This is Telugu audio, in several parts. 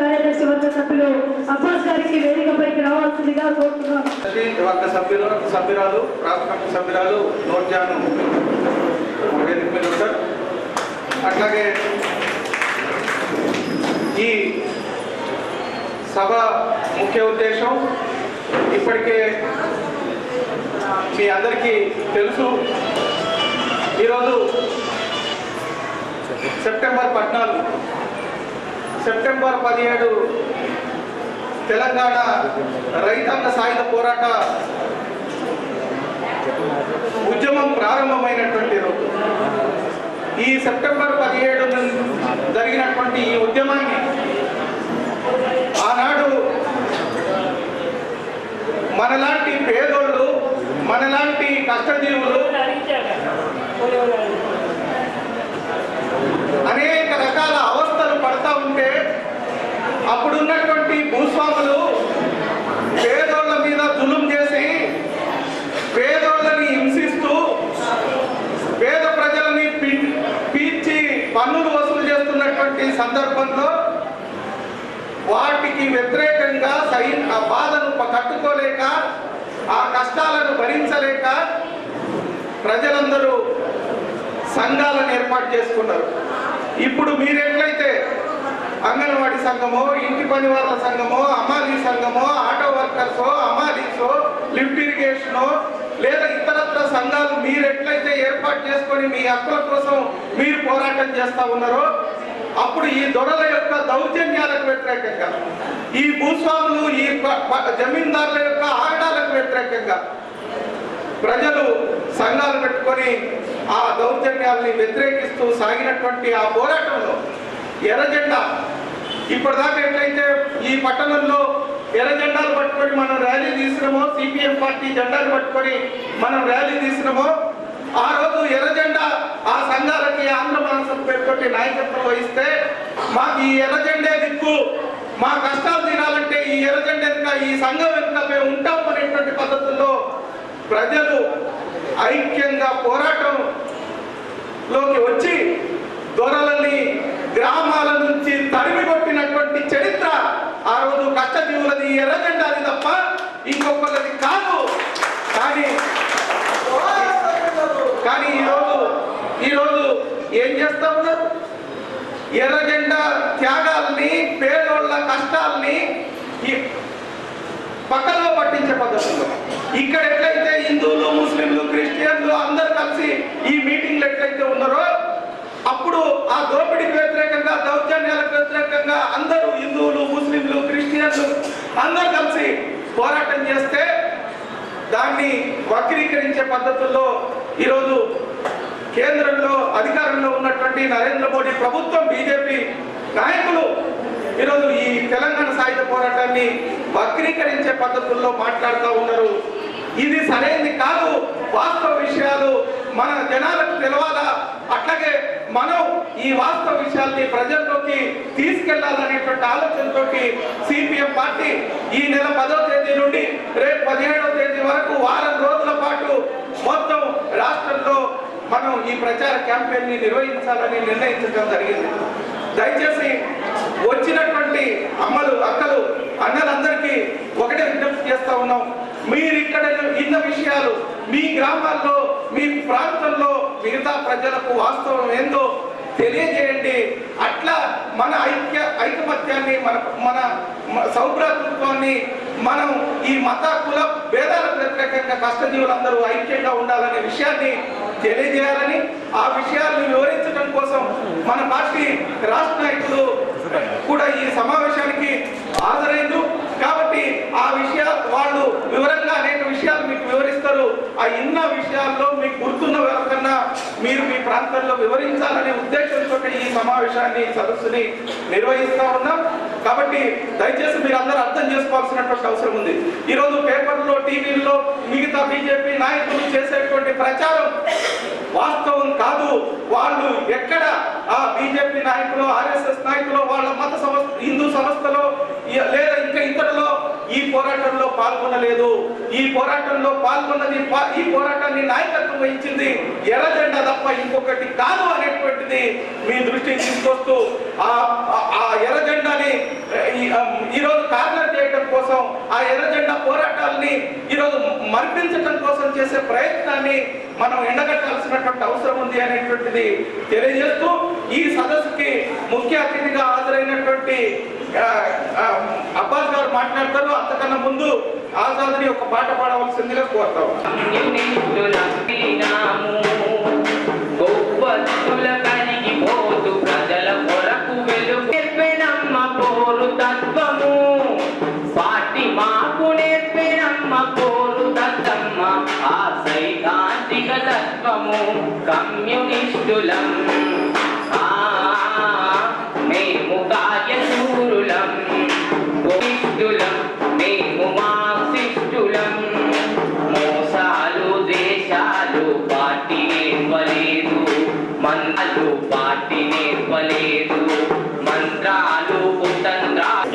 కార్యదర్శి వర్గ సభ్యులు అబ్బాస్ గారికి వేదికపైకి రావాల్సిందిగా కోరుతున్నాను. వర్గ సభ్యులు సభ్యురాలు రాష్ట్ర కమిటీ సభ్యురాలు నోర్జాను వేదిక మీద ఉంటారు. అట్లాగే ఈ సభ ముఖ్య ఉద్దేశం ఇప్పటికే మీ అందరికీ తెలుసు. ఈరోజు సెప్టెంబర్ పద్నాలుగు సెప్టెంబర్ పదిహేడు తెలంగాణ రైతాంగ సాయుధ పోరాట ఉద్యమం ప్రారంభమైనటువంటి రోజు. ఈ సెప్టెంబర్ పదిహేడు జరిగినటువంటి ఈ ఉద్యమాన్ని ఆనాడు మనలాంటి పేదోళ్ళు మనలాంటి కష్టజీవులు భూస్వాములు పేదోళ్ళ మీద జులుం చేసి పేదోళ్ళని హింసిస్తూ పేద ప్రజలని పీల్చి పన్నులు వసూలు చేస్తున్నటువంటి సందర్భంలో వాటికి వ్యతిరేకంగా సై ఆ బాధను కట్టుకోలేక ఆ కష్టాలను భరించలేక ప్రజలందరూ సంఘాలను ఏర్పాటు చేసుకున్నారు. ఇప్పుడు మీరెట్లయితే అంగన్వాడీ సంఘమో ఇంటి పని వాళ్ళ సంఘమో అమాలీ సంఘమో ఆటో వర్కర్సో అమాలీసో లిఫ్ట్ ఇరిగేషనో లేదా ఇతరత్ర సంఘాలు మీరు ఎట్లయితే ఏర్పాటు చేసుకొని మీ హక్కుల కోసం మీరు పోరాటం చేస్తా ఉన్నారో అప్పుడు ఈ దొరల యొక్క దౌర్జన్యాలకు వ్యతిరేకంగా ఈ భూస్వాములు ఈ ప- జమీందారుల యొక్క ఆగడాలకు వ్యతిరేకంగా ప్రజలు సంఘాలు పెట్టుకొని ఆ దౌర్జన్యాల్ని వ్యతిరేకిస్తూ సాగినటువంటి ఆ పోరాటంలో ఎర్రజెండా ఇప్పటిదాకా ఎట్లయితే ఈ పట్టణంలో ఎర్ర జెండాలు పట్టుకొని మనం ర్యాలీ తీసినామో సిపిఎం పార్టీ జెండాలు పట్టుకొని మనం ర్యాలీ తీసినామో ఆ రోజు ఎర్ర జెండా ఆ సంఘాలకి ఆంధ్ర మానసం పేరుతోటి నాయకత్వం వహిస్తే మాకు ఈ ఎర్ర జెండే దిక్కు మా కష్టాలు తీరాలంటే ఈ ఎర్ర జెండ వెనుక ఈ సంఘం వెనుక మేము ఉంటాం అనేటువంటి పద్ధతుల్లో ప్రజలు ఐక్యంగా పోరాటంలోకి వచ్చి దొరలని గ్రామాల నుంచి తరిమి ఆ రోజు కష్టజీవులది తప్ప ఇంకొకరిది కాదు. కానీ కానీ ఈరోజు ఈరోజు ఏం చేస్తా ఉన్నారు? ఎర్రజెండా త్యాగాల్ని పేదోళ్ళ కష్టాల్ని పక్కలో పట్టించే పద్ధతులు ఇక్కడ ఎట్లయితే హిందువులు ముస్లింలు క్రిస్టియన్లు అందరు కలిసి ఈ మీటింగ్లు ఎట్లయితే ఉన్నారో అప్పుడు ఆ దోపిడీకి వ్యతిరేకంగా దౌర్జన్యాలకు వ్యతిరేకంగా అందరూ హిందూ క్రిస్టియన్లు అందరూ కలిసి పోరాటం చేస్తే దాన్ని వక్రీకరించే పద్ధతుల్లో ఈరోజు కేంద్రంలో అధికారంలో ఉన్నటువంటి నరేంద్ర మోడీ ప్రభుత్వం బీజేపీ నాయకులు ఈరోజు ఈ తెలంగాణ సాయుధ పోరాటాన్ని వక్రీకరించే పద్ధతుల్లో మాట్లాడుతూ ఉన్నారు. ఇది సరైనది కాదు వాస్తవ విషయాలు మన జనాలకు తెలవాలా అట్లాగే ఈ వాస్తవ విషయాల్ని ప్రజల్లోకి తీసుకెళ్ళాలనేటువంటి ఆలోచనతో సిపిఎం పార్టీ ఈ నెల పదో తేదీ నుండి రేపు పదిహేడవ తేదీ వరకు వారం రోజుల పాటు మొత్తం రాష్ట్రంలో మనం ఈ ప్రచార క్యాంపెయిన్ని నిర్వహించాలని నిర్ణయించడం జరిగింది. దయచేసి వచ్చినటువంటి అమ్మలు అక్కలు అన్నలందరికీ ఒకటే విజ్ఞప్తి చేస్తా ఉన్నాం. మీరు ఇక్కడ ఇన్న విషయాలు మీ గ్రామాల్లో మీ ప్రాంతంలో మిగతా ప్రజలకు వాస్తవం ఏందో తెలియజేయండి. అట్లా మన ఐక్య ఐకమత్యాన్ని మన మన సౌభ్రాతృత్వాన్ని మనం ఈ మత కుల భేదాలకు వ్యతిరేకంగా కష్టజీవులందరూ ఐక్యంగా ఉండాలనే విషయాన్ని తెలియజేయాలని ఆ విషయాన్ని వివరించడం కోసం మన పార్టీ రాష్ట్ర నాయకులు కూడా ఈ సమావేశానికి హాజరైంది కాబట్టి ఆ విషయాలు వాళ్ళు వివరంగా విషయాలు మీకు వివరిస్తారు. ఆ ఇన్న విషయాల్లో మీకు గుర్తున్న వరకన్నా మీరు మీ ప్రాంతంలో వివరించాలనే ఉద్దేశంతో ఈ సమావేశాన్ని సదస్సుని నిర్వహిస్తా ఉన్నాం. కాబట్టి దయచేసి మీరు అందరూ అర్థం చేసుకోవాల్సినటువంటి అవసరం ఉంది. ఈరోజు పేపర్లో టీవీల్లో మిగతా బీజేపీ నాయకులు చేసేటువంటి ప్రచారం వాస్తవం కాదు. వాళ్ళు ఎక్కడ ఆ బీజేపీ నాయకులు ఆర్ఎస్ఎస్ నాయకులు వాళ్ళ మత సంస్థ హిందూ సంస్థలో లేదా ఇంకా ఇతరులో ఈ పోరాటంలో పాల్గొనలేదు. ఈ పోరాటంలో పాల్గొన్నది ఈ పోరాటాన్ని నాయకత్వం వహించింది ఎర్రజెండా తప్ప ఇంకొకటి కాదు అనేటువంటిది మీ దృష్టికి తీసుకొస్తూ ఆ ఎర్రజెండాని ఈ ఈరోజు కార్నర్ చేయడం కోసం ఆ ఎర్ర పోరాటాల్ని పోరాటాలని ఈరోజు మర్పించడం కోసం చేసే ప్రయత్నాన్ని మనం ఎండగట్టాల్సినటువంటి అవసరం ఉంది అనేటువంటిది తెలియజేస్తూ ఈ సదస్సుకి ముఖ్య అతిథిగా హాజరైనటువంటి అబ్బాస్ గారు మాట్లాడతారు. అంతకన్నా ముందు ఆజాద్ని ఒక పాట పాడవలసిందిగా కోరుతాం. కమ్యూనిస్టులం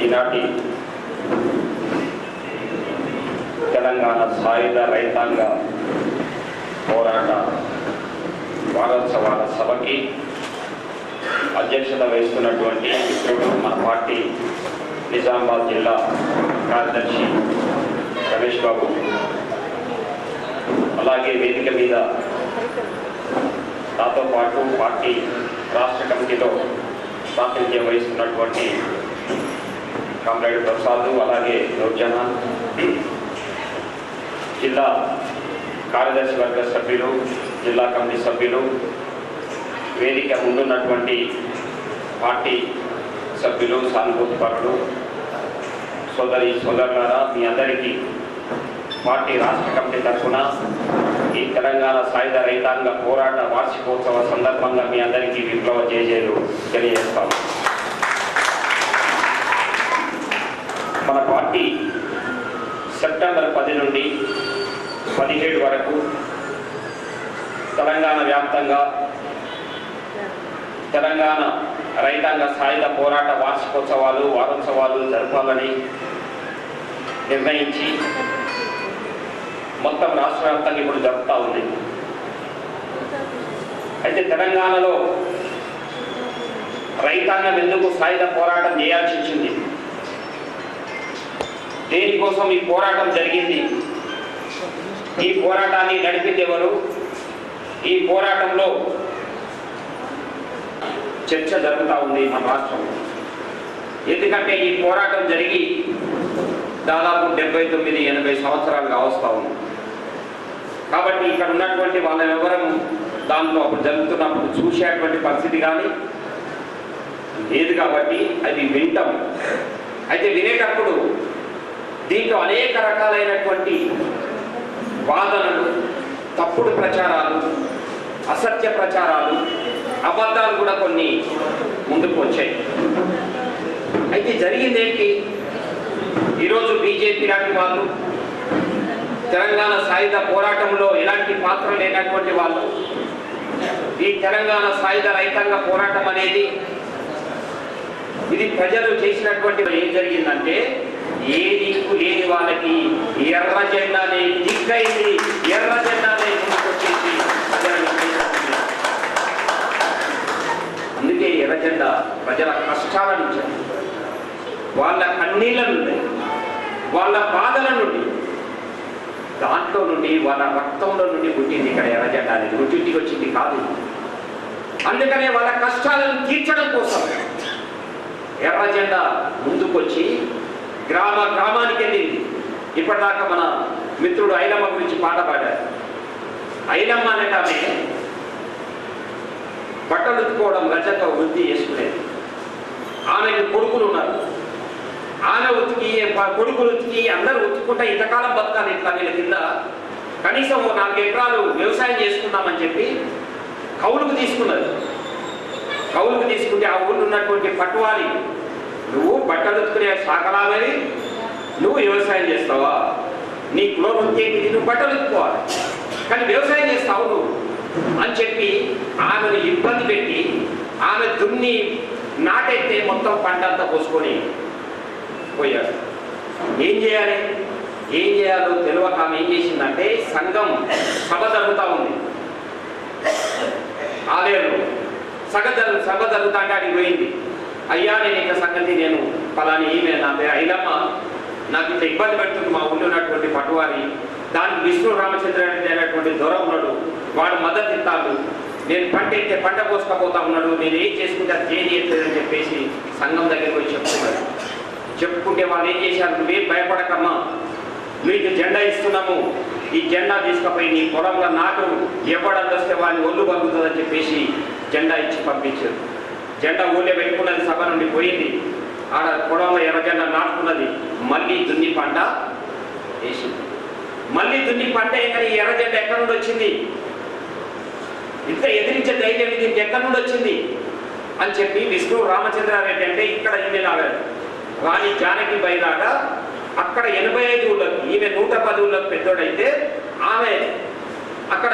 ఈనాటి తెలంగాణ సాయుధ రైతాంగ పోరాట వారోత్సవాల సభకి అధ్యక్షత వహిస్తున్నటువంటి మిత్రుడు మన పార్టీ నిజామాబాద్ జిల్లా కార్యదర్శి రమేష్ బాబు. అలాగే వేదిక మీద నాతో పాటు పార్టీ రాష్ట్ర కమిటీలో ప్రాతినిధ్యం వహిస్తున్నటువంటి కామ్రేడ్ ప్రసాద్ అలాగే నూర్జహాన్ జిల్లా కార్యదర్శి వర్గ సభ్యులు జిల్లా కమిటీ సభ్యులు వేదిక ముందున్నటువంటి పార్టీ సభ్యులు సానుభూతి పరులు సోదరి సోదరులారా మీ అందరికీ పార్టీ రాష్ట్ర కమిటీ తరఫున ఈ తెలంగాణ సాయుధ రైతాంగ పోరాట వార్షికోత్సవ సందర్భంగా మీ అందరికీ విప్లవ జయజయలు తెలియజేస్తాము మన పార్టీ సెప్టెంబర్ పది నుండి పదిహేడు వరకు తెలంగాణ వ్యాప్తంగా తెలంగాణ రైతాంగ సాయుధ పోరాట వార్షికోత్సవాలు వారోత్సవాలు జరపాలని నిర్ణయించి మొత్తం రాష్ట్ర వ్యాప్తంగా ఇప్పుడు జరుపుతూ ఉంది. అయితే తెలంగాణలో రైతాంగం ఎందుకు సాయుధ పోరాటం చేయాల్సి వచ్చింది? దేనికోసం ఈ పోరాటం జరిగింది? ఈ పోరాటాన్ని నడిపింది ఎవరు? ఈ పోరాటంలో చర్చ జరుగుతూ ఉంది మన రాష్ట్రంలో ఎందుకంటే ఈ పోరాటం జరిగి దాదాపు డెబ్బై తొమ్మిది ఎనభై సంవత్సరాలు వస్తూ ఉంది. కాబట్టి ఇక్కడ ఉన్నటువంటి వాళ్ళ వివరం దాంట్లో అప్పుడు జరుగుతున్నప్పుడు చూసేటువంటి పరిస్థితి కానీ లేదు కాబట్టి అది వింటాం. అయితే వినేటప్పుడు దీంట్లో అనేక రకాలైనటువంటి వాదనలు తప్పుడు ప్రచారాలు అసత్య ప్రచారాలు అబద్ధాలు కూడా కొన్ని ముందుకు వచ్చాయి. అయితే జరిగిందేంటి ఈరోజు బీజేపీ లాంటి వాళ్ళు తెలంగాణ సాయుధ పోరాటంలో ఎలాంటి పాత్ర లేనటువంటి వాళ్ళు ఈ తెలంగాణ సాయుధ రైతాంగ పోరాటం అనేది ఇది ప్రజలు చేసినటువంటి ఏం జరిగిందంటే ఏ దిక్కు లేని వాళ్ళకి ఎర్ర జెండానే దిక్కైంది ఎర్ర జెండానే ముందుకొచ్చేసి అందుకే ఎర్ర జెండా ప్రజల కష్టాల నుంచి వాళ్ళ కన్నీళ్ళ నుండి వాళ్ళ బాధల నుండి దాంట్లో నుండి వాళ్ళ రక్తంలో నుండి పుట్టింది ఇక్కడ ఎర్రజెండా అనేది పుట్టింటికి వచ్చింది కాదు అందుకనే వాళ్ళ కష్టాలను తీర్చడం కోసం ఎర్రజెండా ముందుకొచ్చి గ్రామ గ్రామానికి వెళ్ళింది. ఇప్పటిదాకా మన మిత్రుడు ఐలమ్మ గురించి పాట పాడారు. ఐలమ్మ అనేది ఆమె బట్టలు ఉత్తుకోవడం రజక వృత్తి చేసుకునేది. ఆమెకి కొడుకులు ఉన్నారు. ఆమె ఉతికి కొడుకులు ఉతికి అందరూ ఉతుక్కుంటా ఇంతకాలం బతకాలి ఇట్లా వీళ్ళ కింద. కనీసం నాలుగు ఎకరాలు వ్యవసాయం చేసుకుందామని చెప్పి కౌలుకు తీసుకున్నది. కౌలుకు తీసుకుంటే ఆ ఊళ్ళో ఉన్నటువంటి పట్టువాలి నువ్వు బట్టలు ఉతుకునే శాఖలాగని నువ్వు వ్యవసాయం చేస్తావా? నీ కులవృత్తి ఏంటిది? నువ్వు బట్టలు ఉతుకోవాలి కానీ వ్యవసాయం చేస్తావు నువ్వు. అని చెప్పి ఆమెను ఇబ్బంది పెట్టి ఆమె దున్ని నాటైతే మొత్తం పంట అంతా పోసుకొని పోయాడు ఏం చేయాలి? ఏం చేయాలో తెలియక ఆమె ఏం చేసిందంటే సంఘం సభ జరుగుతూ ఉంది. ఆలయంలో సగ జరు సభ జరుగుతాంటే అడిగి పోయింది. అయ్యా నేను ఇక సంగతి నేను పలాని ఈమె నా పేరు ఐలమ్మ నాకు ఇంత ఇబ్బంది పెడుతుంది. మా ఊళ్ళో ఉన్నటువంటి పటువారి దానికి విష్ణు రామచంద్రారెడ్డి అనేటువంటి దొర ఉన్నాడు. వాడు మద్దతు ఇస్తాడు. నేను పంట ఎత్తే పంట కోసుకపోతా ఉన్నాడు. నేను ఏం చేసుకుంటే అది చేయట్లేదని చెప్పేసి సంఘం దగ్గరికి పోయి చెప్తున్నాడు చెప్పుకుంటే వాళ్ళు ఏం చేశారు? నువ్వేం భయపడకమ్మా. మీకు జెండా ఇస్తున్నాము. ఈ జెండా తీసుకుపోయి నీ పొలంలో నాటు. ఎవడని వాడిని ఒళ్ళు పలుకుతుందని చెప్పేసి జెండా ఇచ్చి పంపించారు. జెండా ఊళ్ళో పెట్టుకున్నది సభ నుండి పోయింది. ఆడ పొలంలో ఎర్ర జెండా నాటుకున్నది. మళ్ళీ దున్ని పంట వేసింది. మళ్ళీ దున్ని పంట ఎక్కడ? ఎర్ర జెండా ఎక్కడి నుండి వచ్చింది? ఇంత ఎదిరించే ధైర్యం ఇది. ఎక్కడి నుండి వచ్చింది? అని చెప్పి విష్ణు రామచంద్రారెడ్డి అంటే ఇక్కడ ఈమె లాగాడు రాణి జానకి బయలాగా అక్కడ ఎనభై ఐదు ఊళ్ళకి ఈమె నూట పది ఊళ్ళకి పెద్దోడైతే ఆమె అక్కడ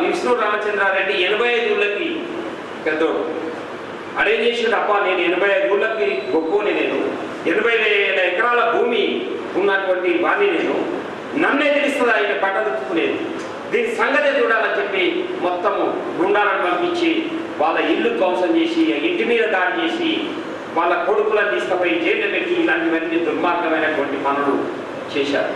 విష్ణు రామచంద్రారెడ్డి ఎనభై ఐదు ఊళ్ళకి పెద్దోడు. అడేం చేసిండు అప్ప నేను ఎనభై ఐదు ఊళ్ళకి గొప్పని నేను. ఎనభై వేల ఎకరాల భూమి ఉన్నటువంటి వాణి నేను. నన్ను ఎదిరిస్తుంది ఆయన పట్టదుకునేది దీని సంగతి చూడాలని చెప్పి మొత్తము గుండాలను పంపించి వాళ్ళ ఇల్లు ధ్వంసం చేసి ఇంటి మీద దాడి చేసి వాళ్ళ కొడుకులను తీసుకుపోయి జైలు పెట్టి ఇలాంటివన్నీ దుర్మార్గమైనటువంటి పనులు చేశారు.